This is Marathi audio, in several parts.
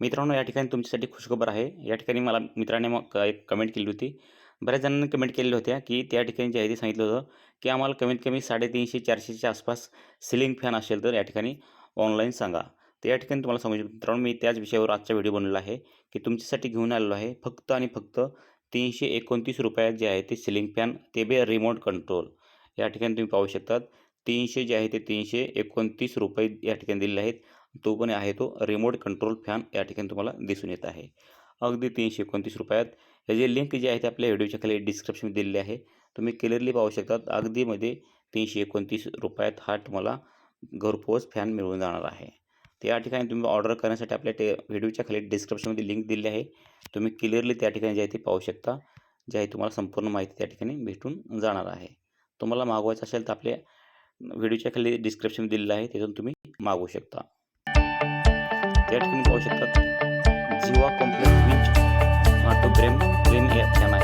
मित्रांनो या ठिकाणी तुमच्यासाठी खुशखबर आहे. या ठिकाणी मला मित्राने मग एक कमेंट केली होती. बऱ्याच जणांनी कमेंट केलेल्या होत्या की त्या ठिकाणी जे आहे ते सांगितलं होतं की आम्हाला कमीत कमी साडेतीनशे चारशेच्या आसपास सिलिंग फॅन असेल तर या ठिकाणी ऑनलाईन सांगा. तर या ठिकाणी तुम्हाला सांगू शकतो मित्रांनो मी त्याच विषयावर आजचा व्हिडिओ बनवला आहे की तुमच्यासाठी घेऊन आलेलो आहे फक्त आणि फक्त तीनशे एकोणतीस रुपयात जे आहे ते सिलिंग फॅन ते बे रिमोट कंट्रोल या ठिकाणी तुम्ही पाहू शकतात तीनशे जे आहे ते तीनशे एकोणतीस रुपये या ठिकाणी दिलेले आहेत. तो पण आहे तो रिमोट कंट्रोल फॅन या ठिकाणी तुम्हाला दिसून येत आहे. अगदी तीनशे एकोणतीस रुपयात. ह्याची लिंक जी आहे ते आपल्या व्हिडिओच्या खाली डिस्क्रिप्शन दिलेली आहे. तुम्ही क्लिअरली पाहू शकतात. अगदीमध्ये तीनशे एकोणतीस रुपयात हा तुम्हाला घरपोच फॅन मिळून जाणार आहे. तर या ठिकाणी तुम्ही ऑर्डर करण्यासाठी आपल्या ते व्हिडिओच्या खाली डिस्क्रिप्शनमध्ये लिंक दिली आहे. तुम्ही क्लिअरली त्या ठिकाणी जे आहे ते पाहू शकता. जे आहे तुम्हाला संपूर्ण माहिती त्या ठिकाणी भेटून जाणार आहे. तुम्हाला मागवायचं असेल तर आपल्या व्हिडिओच्या खाली डिस्क्रिप्शन दिलेलं आहे. तिथून तुम्ही मागवू शकता. त्या ठिकाणी पाहू शकतात. जीवा कॉम्प्लेक्स विच ऑटो ब्रेम प्लेन फॅन आहे.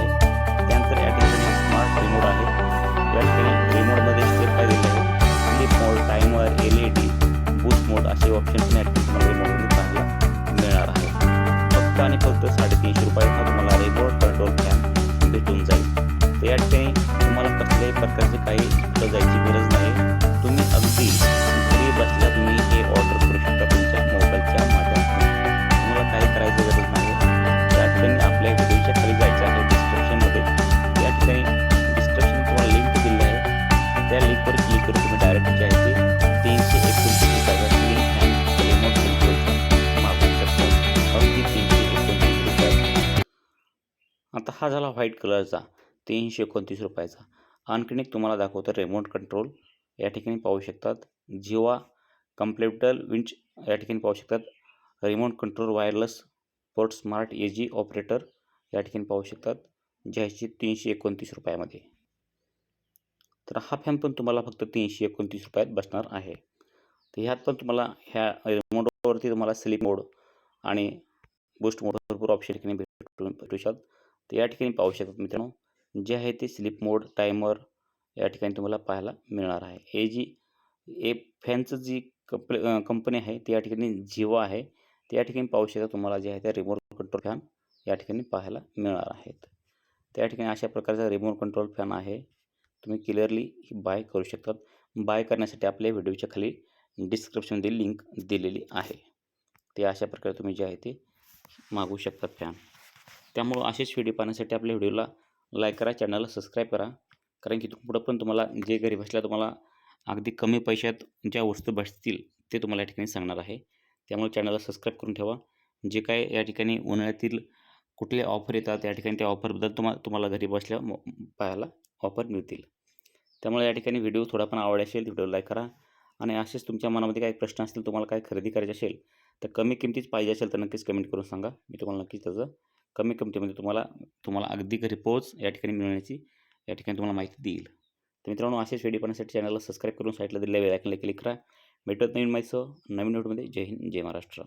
हा झाला व्हाईट कलरचा तीनशे एकोणतीस रुपयाचा. आणखीन एक तुम्हाला दाखवतो रिमोट कंट्रोल या ठिकाणी पाहू शकतात. जिवा कम्प्लेटल विंच या ठिकाणी पाहू शकतात. Remote control wireless port smart A G operator या ठिकाणी पाहू शकतात. ज्याची तीनशे एकोणतीस रुपयामध्ये. तर हा फॅन पण तुम्हाला फक्त तीनशे एकोणतीस रुपयात बसणार आहे. तर ह्यात पण तुम्हाला ह्या रिमोटवरती तुम्हाला स्लीप मोड आणि बूस्ट मोड भरपूर ऑप्शन ठिकाणी भेटू भेटू शकतात. तर या ठिकाणी पाहू शकतात मित्रांनो जे आहे ते स्लीप मोड टायमर या ठिकाणी तुम्हाला पाहायला मिळणार आहे. हे जी ए फॅनचं जी कंप कंपनी आहे ती या ठिकाणी जिवा आहे. ते या ठिकाणी पाहू शकता तुम्हाला जे आहे ते रिमोट कंट्रोल फॅन या ठिकाणी पाहायला मिळणार आहेत. त्या ठिकाणी अशा प्रकारचा रिमोट कंट्रोल फॅन आहे. तुम्ही क्लिअरली बाय करू शकतात. बाय करण्यासाठी आपल्या व्हिडिओच्या खाली डिस्क्रिप्शनमध्ये लिंक दिलेली आहे. ते अशा प्रकारे तुम्ही जे आहे ते मागू शकतात फॅन त्यामुळं असेच व्हिडिओ पाहण्यासाठी आपल्या व्हिडिओला लाईक करा चॅनलला सबस्क्राईब करा. कारण की पुढं पण तुम्हाला जे घरी बसल्या तुम्हाला अगदी कमी पैशात ज्या वस्तू बसतील ते तुम्हाला या ठिकाणी सांगणार आहे. त्यामुळे चॅनलला सबस्क्राईब करून ठेवा. जे काय या ठिकाणी उन्हाळ्यातील कुठले ऑफर येतात या ठिकाणी त्या ऑफरबद्दल तुम्हा तुम्हाला घरी बसल्या पाहायला ऑफर मिळतील. त्यामुळे या ठिकाणी व्हिडिओ थोडा पण आवड असेल व्हिडिओ लाईक करा. आणि असेच तुमच्या मनामध्ये काही प्रश्न असतील तुम्हाला काय खरेदी करायचे असेल तर कमी किमतीच पाहिजे असेल तर नक्कीच कमेंट करून सांगा. मी तुम्हाला नक्कीच त्याचं कमी किमतीमध्ये तुम्हाला तुम्हाला अगदी घरी पोच या ठिकाणी मिळण्याची या ठिकाणी तुम्हाला माहिती देईल. तर मित्रांनो असेच व्हिडिओ पाहण्यासाठी चॅनलला सबस्क्राईब करून साईडला दिलेल्या वेळ क्लिक करा. भेटत नवीन माहिती नवीन व्हिडिओमध्ये. जय हिंद जय महाराष्ट्र.